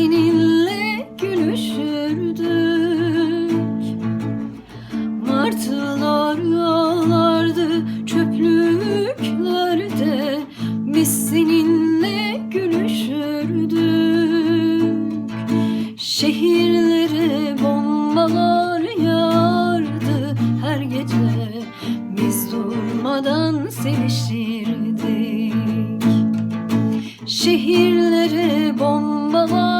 Seninle gülüşürdük. Martılar ağlardı çöplüklerde Biz seninle gülüşürdük. Şehirlere bombalar yağardı her gece Biz durmadan sevişirdik. Şehirlere bombalar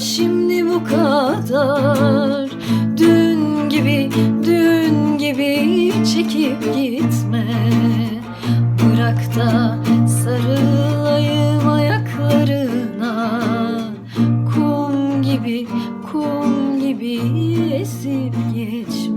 şimdi bu kadar. Dün gibi, dün gibi çekip gitme. Bırak da sarılayım ayaklarına. Kum gibi, kum gibi esip geçme.